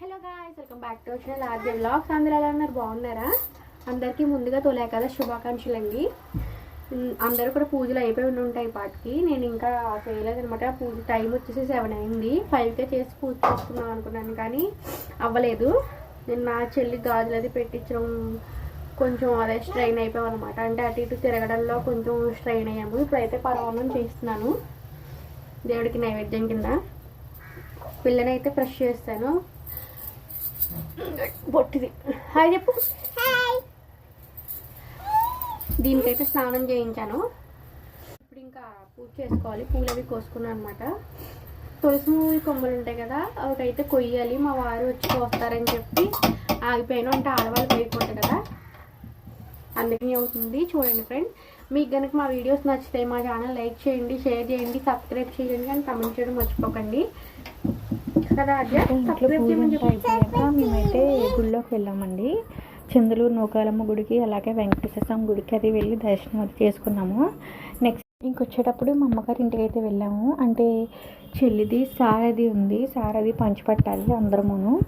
Hello guys welcome back to వచ్చిన RJ blogs అందరూ ఎలా ఉన్నారు? బాగున్నారా? అందరికీ ముందుగా తొలే కదా శుభాకాంక్షలు అండి. అందరూ కూడా పూజలు అయిపోయి ఉండి ఉంటాయి పాటికి. నేను ఇంకా చేయలేదు అనమాట పూజ టైం వచ్చేసి సెవెన్ అయింది. ఫైవ్కే చేసి పూజ చేసుకుందాం అనుకున్నాను కానీ అవ్వలేదు. నేను నా చెల్లి గాజులు అది పెట్టించడం కొంచెం అదే స్ట్రైన్ అయిపోయాం అనమాట అంటే అటు ఇటు తిరగడంలో కొంచెం స్ట్రైన్ అయ్యాము. ఇప్పుడైతే పరవానం చేస్తున్నాను. దేవుడికి నైవేద్యం కింద. పిల్లని అయితే ఫ్రెష్ చేస్తాను. పొట్టిది హాయ్ చెప్పు. దీనికైతే స్నానం చేయించాను. ఇప్పుడు ఇంకా పూజ చేసుకోవాలి. పూలు అవి కోసుకున్నాను అనమాట తులసి కొమ్మలు ఉంటాయి కదా ఒకటైతే కొయ్యాలి. మా వారు వచ్చి కోస్తారని చెప్పి ఆగిపోయాను. అంటే ఆడవాళ్ళు కొయ్యకూడదు కదా. అందుకని అవుతుంది. చూడండి ఫ్రెండ్ మీకు కనుక మా వీడియోస్ నచ్చితే మా ఛానల్ లైక్ చేయండి షేర్ చేయండి సబ్స్క్రైబ్ చేయండి కానీ కమెంట్ చేయడం మర్చిపోకండి. ఇంట్లో పూజ అయిపోయాక మేమైతే గుళ్ళోకి వెళ్ళామండి. చంద్రలూరు నూకాలమ్మ గుడికి అలాగే వెంకటేశ్వర స్వామి గుడికి అది వెళ్ళి దర్శనం అది చేసుకున్నాము. నెక్స్ట్ ఇంకొచ్చేటప్పుడు మా అమ్మగారి ఇంటికి అయితే వెళ్ళాము. అంటే చెల్లిది సారది ఉంది. సారది పంచిపట్టాలి అందరమును.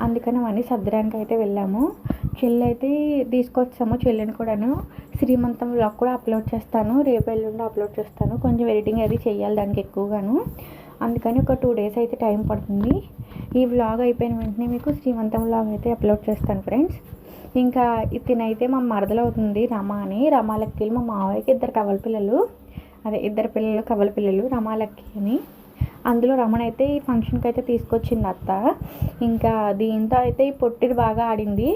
అందుకని అవన్నీ సర్దడానికి అయితే వెళ్ళాము. చెల్లి అయితే తీసుకొచ్చాము చెల్లిని కూడాను. శ్రీమంతం వ్లాగ్ కూడా అప్లోడ్ చేస్తాను. రేపు ఎల్లుండి అప్లోడ్ చేస్తాను. కొంచెం ఎడిటింగ్ అది చేయాలి దానికి ఎక్కువగాను. అందుకని ఒక టూ డేస్ అయితే టైం పడుతుంది. ఈ వ్లాగ్ అయిపోయిన వెంటనే మీకు శ్రీమంతం వ్లాగ్ అయితే అప్లోడ్ చేస్తాను ఫ్రెండ్స్ ఇంకా ఇతనైతే మా మరదలు అవుతుంది రమ అని. రమాలక్కి మా మావయ్యకి ఇద్దరు కవల పిల్లలు. అదే ఇద్దరు పిల్లలు కవల పిల్లలు రమాలక్కి అని. అందులో రమణ అయితే ఈ ఫంక్షన్కి అయితే తీసుకొచ్చింది అత్త. ఇంకా దీంతో అయితే ఈ పొట్టిది బాగా ఆడింది.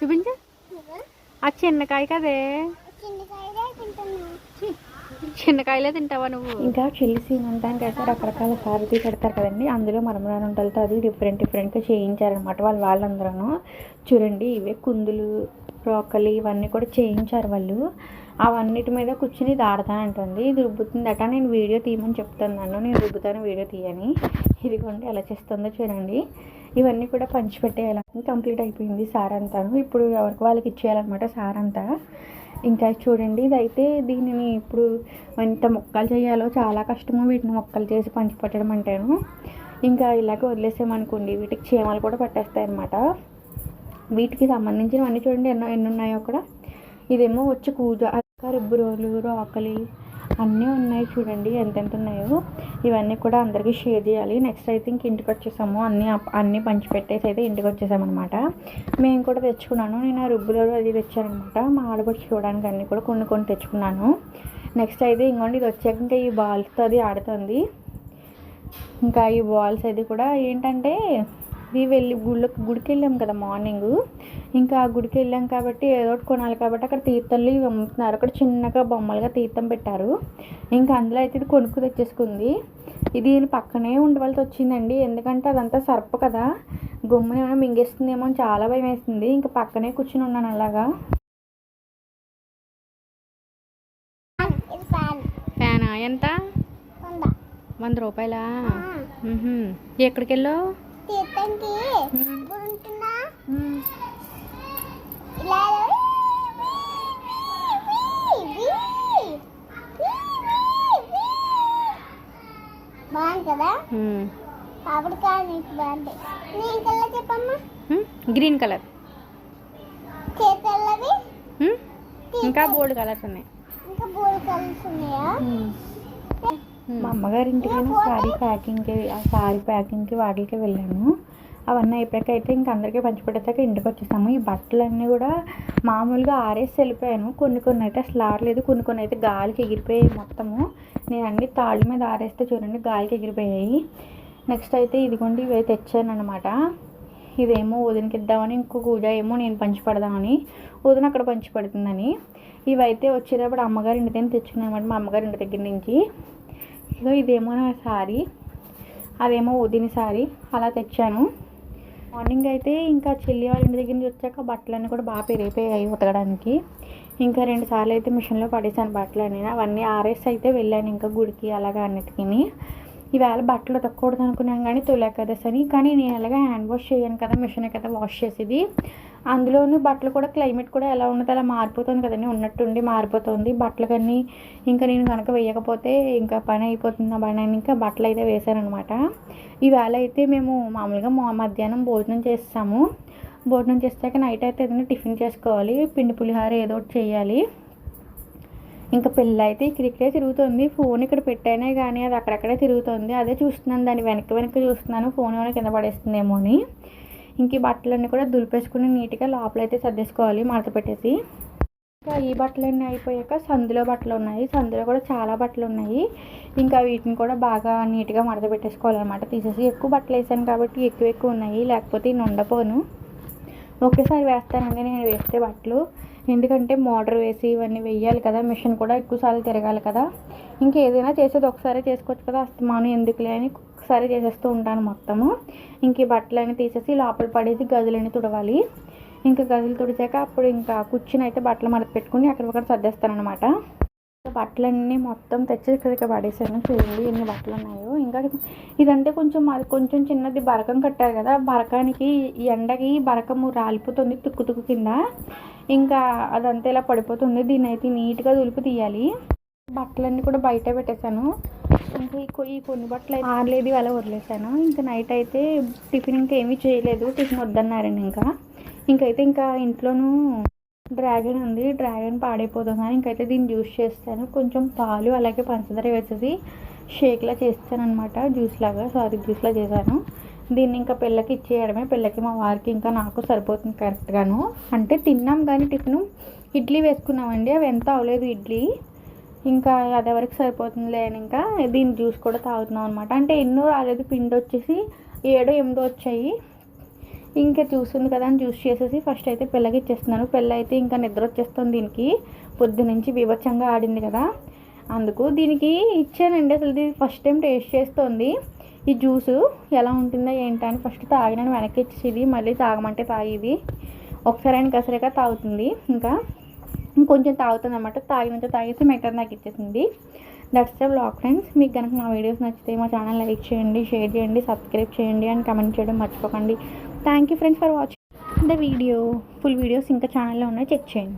చూపించు. చిన్నకాయ కదే. చిన్నకాయలే తింటావా నువ్వు? ఇంకా చెల్లి సీమంతానికి అయితే రకరకాల సారథి పెడతారు కదండి. అందులో మరమరాని ఉంటలతో అది డిఫరెంట్ డిఫరెంట్గా చేయించారనమాట వాళ్ళు వాళ్ళందరూ చూడండి ఇవే కుందులు బ్రోకలి ఇవన్నీ కూడా చేయించారు వాళ్ళు. అవన్నిటి మీద కూర్చుని ఇది రుబ్బుతుంది ఇది రుబ్బుతుందట నేను వీడియో తీయమని చెప్తున్నాను. నేను రుబ్బుతాను వీడియో తీయని. ఇదిగోండి ఎలా చేస్తుందో చూడండి. ఇవన్నీ కూడా పంచిపెట్టేయాలి. కంప్లీట్ అయిపోయింది సార్ అంతాను. ఇప్పుడు ఎవరికి వాళ్ళకి ఇచ్చేయాలన్నమాట సార్ అంతా. ఇంకా చూడండి ఇదైతే దీనిని ఇప్పుడు ఎంత మొక్కలు చేయాలో చాలా కష్టము. వీటిని మొక్కలు చేసి పంచిపెట్టడం అంటాను. ఇంకా ఇలాగ వదిలేసామనుకోండి వీటికి చీమలు కూడా పట్టేస్తాయి అన్నమాట వీటికి సంబంధించినవన్నీ చూడండి ఎన్నో ఎన్ని ఉన్నాయో అక్కడ ఇదేమో వచ్చి కూజ అక్క రుబ్బురోలు రోకలి అన్నీ ఉన్నాయి చూడండి ఎంతెంత ఉన్నాయో ఇవన్నీ కూడా అందరికీ షేర్ చేయాలి. నెక్స్ట్ అయితే ఇంక ఇంటికి వచ్చేసాము. అన్నీ అప్- అన్నీ పంచిపెట్టేసి అయితే ఇంటికి వచ్చేసామన్నమాట. మేము కూడా తెచ్చుకున్నాను. నేను ఆ రుబ్బులో అది తెచ్చానమాట మా ఆడపడి చూడడానికి అన్నీ కూడా కొన్ని కొన్ని తెచ్చుకున్నాను. నెక్స్ట్ అయితే ఇంకోండి ఇది వచ్చాక ఇంకా ఈ బాల్స్తో అది ఆడుతుంది. ఇంకా ఈ బాల్స్ అది కూడా ఏంటంటే ఇవి వెళ్ళి గుళ్ళకి గుడికి వెళ్ళాం కదా మార్నింగ్. ఇంకా ఆ గుడికి వెళ్ళాం కాబట్టి ఏదో ఒకటి కొనాలి కాబట్టి అక్కడ తీర్థంలు ఇవి అమ్ముతున్నారు. అక్కడ చిన్నగా బొమ్మలుగా తీర్థం పెట్టారు. ఇంకా అందులో అయితే ఇది కొనుక్కు తెచ్చేసుకుంది. ఇది పక్కనే ఉండవలసి వచ్చిందండి. ఎందుకంటే అదంతా సర్ప కదా. గమ్మున ఏమైనా మింగేస్తుందేమో అని చాలా భయం వేసింది ఇంకా పక్కనే కూర్చుని ఉన్నాను అలాగా. ఇది ఫ్యాన్. ఎంత? వంద. రూపాయలా. ఎక్కడికి వెళ్ళావు? తీర్థంకి ఉంటున్నా ఇలా బాగుంది కదా బాగుంది నేను కల్లా చెప్పమ్మా? Green colour. చేతల్లవి? ఇంకా బోల్డ్ కలర్స్ ఉన్నాయి. ఇంకా బోల్ కలర్స్ ఉన్నాయా? మా అమ్మగారి ఇంటికి సారీ శారీ ప్యాకింగ్కి ఆ శారీ ప్యాకింగ్కి వాటికి వెళ్ళాను అవన్నీ అయిపోయాక అయితే ఇంక అందరికీ పంచిపెట్టాక ఇంటికి వచ్చేసాము. ఈ బట్టలన్నీ కూడా మామూలుగా ఆరేసి వెళ్ళిపోయాను. కొన్ని కొన్ని అయితే అసలు ఆరలేదు. కొన్ని కొన్ని అయితే గాలికి ఎగిరిపోయాయి మొత్తము. నేను అన్ని తాళ్ళ మీద ఆరేస్తే చూడండి గాలికి ఎగిరిపోయాయి. నెక్స్ట్ అయితే ఇదిగోండి ఇవి తెచ్చాను అనమాట ఇదేమో వదినకి ఇద్దామని ఇంకో కూజ ఏమో నేను పంచి పెడదామని వదిన అక్కడ పంచి పెడుతుందని ఇవైతే వచ్చేటప్పుడు అమ్మగారి ఇంటి దగ్గర తెచ్చుకున్నాను అనమాట మా అమ్మగారి ఇంటి దగ్గర నుంచి. ఇగో ఇదేమో నా సారీ. అదేమో వదిన సారీ. అలా తెచ్చాను. మార్నింగ్ అయితే ఇంకా చెల్లి వాళ్ళ ఇంటి దగ్గర నుంచి వచ్చాక బట్టలన్నీ కూడా బాగా పెరిగిపోయాయి ఉతకడానికి. ఇంకా రెండు సార్లు అయితే మిషన్లో పడేసాను బట్టలు అని అవన్నీ ఆరేసి అయితే వెళ్ళాను ఇంకా గుడికి అలాగా అన్నిటికీ ఈవేళ బట్టలు ఉతకూడదు అనుకున్నాను కానీ తొలి ఏకాదశి అని. కానీ నేను ఎలాగ హ్యాండ్ వాష్ చేయను కదా మిషన్ కదా వాష్ చేసేది. అందులోనూ బట్టలు కూడా క్లైమేట్ కూడా ఎలా ఉన్నది అలా మారిపోతుంది కదండి. ఉన్నట్టుండి మారిపోతుంది. బట్టలు కానీ ఇంకా నేను కనుక వేయకపోతే ఇంకా పని అయిపోతుంది. ఆ పని అని ఇంకా బట్టలు అయితే వేశానమాట అనమాట ఈవేళ అయితే మేము మామూలుగా మా మధ్యాహ్నం భోజనం చేస్తాము. భోజనం చేస్తాక నైట్ అయితే ఏదైనా టిఫిన్ చేసుకోవాలి. పిండి పులిహార ఏదో ఒకటి చేయాలి. ఇంకా పిల్ల అయితే ఇక్కడ ఇక్కడే తిరుగుతుంది. ఫోన్ ఇక్కడ పెట్టానే కానీ అది అక్కడక్కడే తిరుగుతుంది. అదే చూస్తున్నాను. దాన్ని వెనక్కి వెనక్కి చూస్తున్నాను. ఫోన్ ఏమైనా కింద పడేస్తుందేమో అని. ఇంక ఈ బట్టలన్నీ కూడా దులిపేసుకుని నీట్గా లోపలైతే సర్దేసుకోవాలి మడత పెట్టేసి. ఇంకా ఈ బట్టలన్నీ అయిపోయాక సందులో బట్టలు ఉన్నాయి. సందులో కూడా చాలా బట్టలు ఉన్నాయి. ఇంకా వీటిని కూడా బాగా నీట్గా మడత పెట్టేసుకోవాలన్నమాట. తీసేసి ఎక్కువ బట్టలు వేసాను కాబట్టి ఎక్కువ ఎక్కువ ఉన్నాయి. లేకపోతే నేను ఉండపోను ఒకేసారి వేస్తానండి నేను వేస్తే బట్టలు. ఎందుకంటే మోటార్ వేసి ఇవన్నీ వేయాలి కదా మిషన్ కూడా ఎక్కువసార్లు తిరగాలి కదా. ఇంకేదైనా చేసేది ఒకసారి చేసుకోవచ్చు కదా అస్తమానం ఎందుకులే అని ఒకసారి చేసేస్తూ ఉంటాను మొత్తము. ఇంక ఈ బట్టలన్నీ తీసేసి లోపల పడేసి గదులన్నీ తుడవాలి. ఇంకా గదులు తుడిచాక అప్పుడు ఇంకా కుర్చీని అయితే బట్టలు మడత పెట్టుకుని అక్కడ సర్దేస్తాను అనమాట బట్టలన్నీ మొత్తం తెచ్చి ఇక్కడికి పడేసాను. చూడండి ఎన్ని బట్టలు ఉన్నాయో ఇంకా ఇదంటే కొంచెం అది కొంచెం చిన్నది బరకం కట్టారు కదా. బరకానికి ఎండకి బరకము రాలిపోతుంది తుక్కు తుక్కు కింద. ఇంకా అదంతా ఇలా పడిపోతుంది. దీన్ని అయితే నీట్గా దులిపి తీయాలి. బట్టలన్నీ కూడా బయట పెట్టేశాను. ఇంకా ఈ ఈ కొన్ని బట్టలు అయితే ఆరలేదు అలా వదిలేసాను ఇంకా నైట్ అయితే టిఫిన్ ఇంకా ఏమీ చేయలేదు. టిఫిన్ వద్దన్నారండి ఇంకా. ఇంకైతే ఇంకా ఇంట్లోనూ డ్రాగన్ ఉంది. డ్రాగన్ పాడైపోతుంది అని ఇంకైతే దీన్ని జ్యూస్ చేస్తాను. కొంచెం పాలు అలాగే పంచదార వేసేసి షేక్లా చేస్తాను అనమాట జ్యూస్ లాగా. సారీ జ్యూస్లా చేశాను. దీన్ని ఇంకా పిల్లకి ఇచ్చేయడమే. పిల్లకి మా వారికి ఇంకా నాకు సరిపోతుంది కరెక్ట్గాను. అంటే తిన్నాం కానీ టిఫిన్ ఇడ్లీ వేసుకున్నామండి. అవి ఎంత అవ్వలేదు ఇడ్లీ. ఇంకా అది ఎవరికి సరిపోతుందిలే అని ఇంకా దీని జ్యూస్ కూడా తాగుతున్నాం అనమాట అంటే ఎన్నో రాలేదు. పిండి వచ్చేసి ఏడో ఎనిమిదో వచ్చాయి. ఇంకా చూస్తుంది కదా అని జ్యూస్ చేసేసి ఫస్ట్ అయితే పిల్లకి ఇచ్చేస్తున్నాను. పిల్ల అయితే ఇంకా నిద్ర వచ్చేస్తుంది దీనికి. పొద్దు నుంచి బీభత్సంగా ఆడింది కదా. అందుకు దీనికి ఇచ్చానండి. అసలు ఇది ఫస్ట్ టైం టేస్ట్ చేస్తుంది. ఈ జ్యూసు ఎలా ఉంటుందో ఏంటో అని ఫస్ట్ తాగినాను వెనక్కి ఇచ్చేది మళ్ళీ తాగమంటే తాగేది. ఒకసారి ఆయన కసరేగా తాగుతుంది. ఇంకా ఇంకొంచెం తాగుతుంది అనమాట తాగినంత తాగేసి మిగతా నాకు ఇచ్చేసింది. దట్స్ ద బ్లాగ్ ఫ్రెండ్స్ మీకు కనుక మా వీడియోస్ నచ్చితే మా ఛానల్ లైక్ చేయండి షేర్ చేయండి సబ్స్క్రైబ్ చేయండి అండ్ కమెంట్ చేయడం మర్చిపోకండి. Thank you friends for watching the video full videos ఇంకా ఛానల్లో ఉన్నాయి. చెక్ చేయండి.